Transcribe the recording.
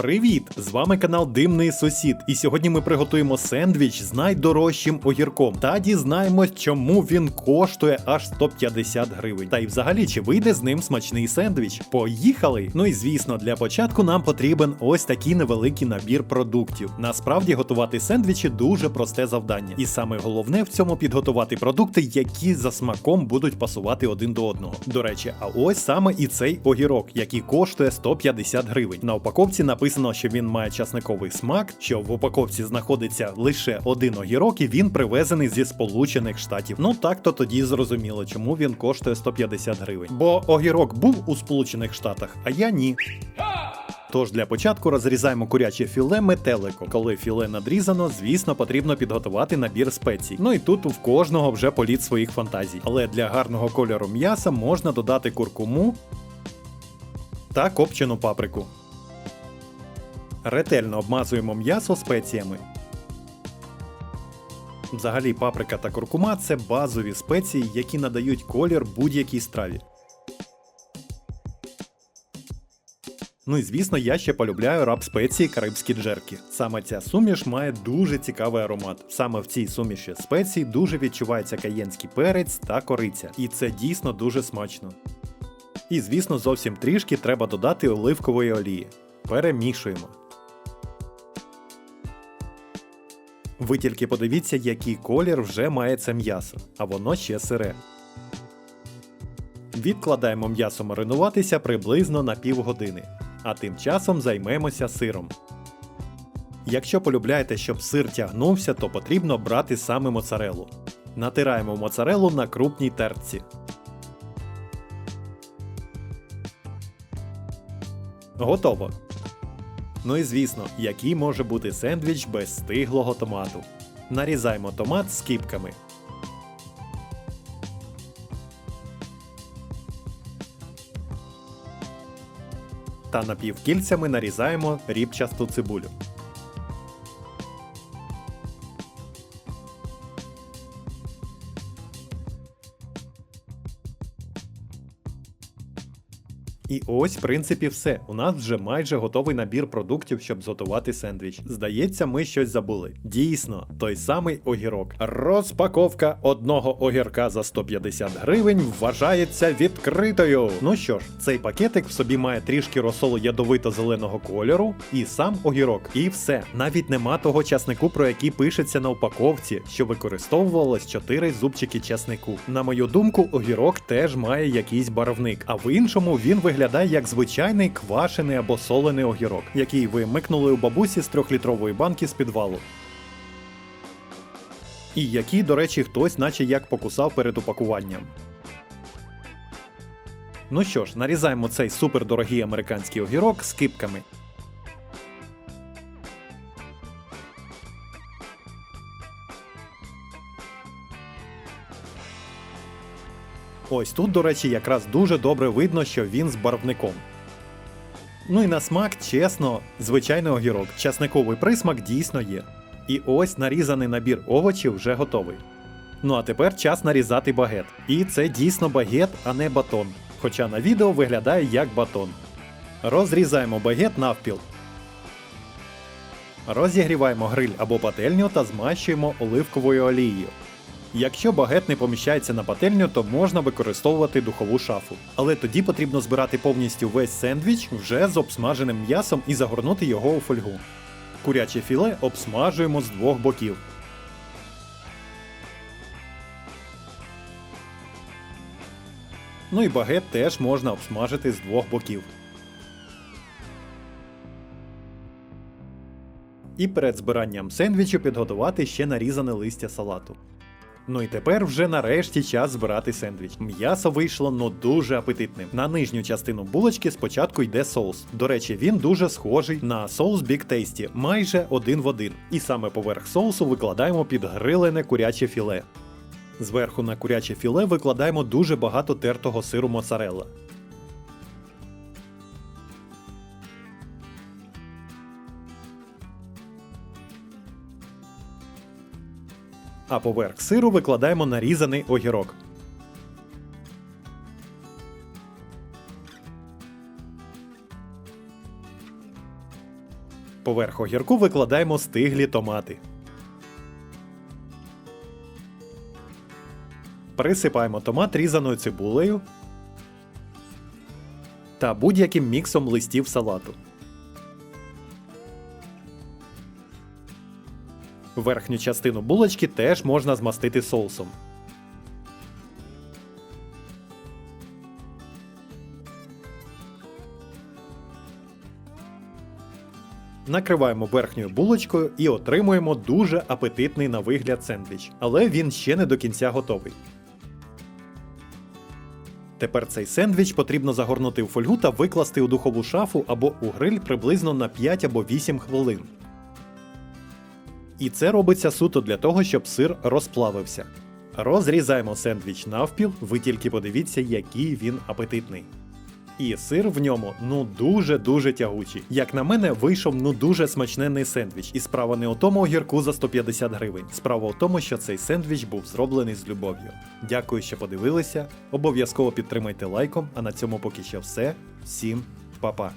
Привіт! З вами канал Димний Сусід. І сьогодні ми приготуємо сендвіч з найдорожчим огірком та дізнаємось, чому він коштує аж 150 гривень. Та й взагалі, чи вийде з ним смачний сендвіч? Поїхали! Ну і звісно, для початку нам потрібен ось такий невеликий набір продуктів. Насправді готувати сендвічі дуже просте завдання. І саме головне в цьому підготувати продукти, які за смаком будуть пасувати один до одного. До речі, а ось саме і цей огірок, який коштує 150 гривень. На упаковці написано, що він має часниковий смак, що в упаковці знаходиться лише один огірок, і він привезений зі Сполучених Штатів. Ну так то тоді зрозуміло, чому він коштує 150 гривень. Бо огірок був у Сполучених Штатах, а я ні. Тож для початку розрізаємо куряче філе метеликом. Коли філе надрізано, звісно, потрібно підготувати набір спецій. Ну і тут в кожного вже політ своїх фантазій. Але для гарного кольору м'яса можна додати куркуму та копчену паприку. Ретельно обмазуємо м'ясо спеціями. Взагалі, паприка та куркума це базові спеції, які надають колір будь-якій страві. Ну і звісно, я ще полюбляю раб спеції карибські джерки. Саме ця суміш має дуже цікавий аромат. Саме в цій суміші спецій дуже відчувається каєнський перець та кориця, і це дійсно дуже смачно. І звісно, зовсім трішки треба додати оливкової олії. Перемішуємо. Ви тільки подивіться, який колір вже має це м'ясо, а воно ще сире. Відкладаємо м'ясо маринуватися приблизно на півгодини, а тим часом займемося сиром. Якщо полюбляєте, щоб сир тягнувся, то потрібно брати саме моцарелу. Натираємо моцарелу на крупній тертці. Готово. Ну і звісно, який може бути сендвіч без стиглого томату. Нарізаємо томат скіпками. Та напівкільцями нарізаємо рібчасту цибулю. І ось, в принципі, все. У нас вже майже готовий набір продуктів, щоб зготувати сендвіч. Здається, ми щось забули. Дійсно, той самий огірок. Розпаковка одного огірка за 150 гривень вважається відкритою. Ну що ж, цей пакетик в собі має трішки розсолу ядовито-зеленого кольору і сам огірок. І все. Навіть нема того часнику, про який пишеться на упаковці, що використовувалось 4 зубчики часнику. На мою думку, огірок теж має якийсь барвник, а в іншому він виглядає як звичайний квашений або солений огірок, який ви микнули у бабусі з трьохлітрової банки з підвалу. І який, до речі, хтось наче як покусав перед упакуванням. Ну що ж, нарізаємо цей супердорогий американський огірок з Ось тут, до речі, якраз дуже добре видно, що він з барвником. Ну і на смак, чесно, звичайний огірок. Часниковий присмак дійсно є. І ось нарізаний набір овочів вже готовий. Ну а тепер час нарізати багет. І це дійсно багет, а не батон. Хоча на відео виглядає як батон. Розрізаємо багет навпіл. Розігріваємо гриль або пательню та змащуємо оливковою олією. Якщо багет не поміщається на пательню, то можна використовувати духову шафу. Але тоді потрібно збирати повністю весь сендвіч вже з обсмаженим м'ясом і загорнути його у фольгу. Куряче філе обсмажуємо з двох боків. Ну і багет теж можна обсмажити з двох боків. І перед збиранням сендвічу підготувати ще нарізане листя салату. Ну і тепер вже нарешті час збирати сендвіч. М'ясо вийшло ну дуже апетитним. На нижню частину булочки спочатку йде соус. До речі, він дуже схожий на соус Big Tasty, майже один в один. І саме поверх соусу викладаємо підгрилене куряче філе. Зверху на куряче філе викладаємо дуже багато тертого сиру моцарелла. А поверх сиру викладаємо нарізаний огірок. Поверх огірку викладаємо стиглі томати. Присипаємо томат різаною цибулею та будь-яким міксом листів салату. Верхню частину булочки теж можна змастити соусом. Накриваємо верхньою булочкою і отримуємо дуже апетитний на вигляд сендвіч, але він ще не до кінця готовий. Тепер цей сендвіч потрібно загорнути в фольгу та викласти у духову шафу або у гриль приблизно на 5 або 8 хвилин. І це робиться суто для того, щоб сир розплавився. Розрізаємо сендвіч навпіл, ви тільки подивіться, який він апетитний. І сир в ньому ну дуже-дуже тягучий. Як на мене, вийшов ну дуже смачненний сендвіч. І справа не у тому огірку за 150 гривень. Справа у тому, що цей сендвіч був зроблений з любов'ю. Дякую, що подивилися. Обов'язково підтримайте лайком, а на цьому поки що все. Всім па-па.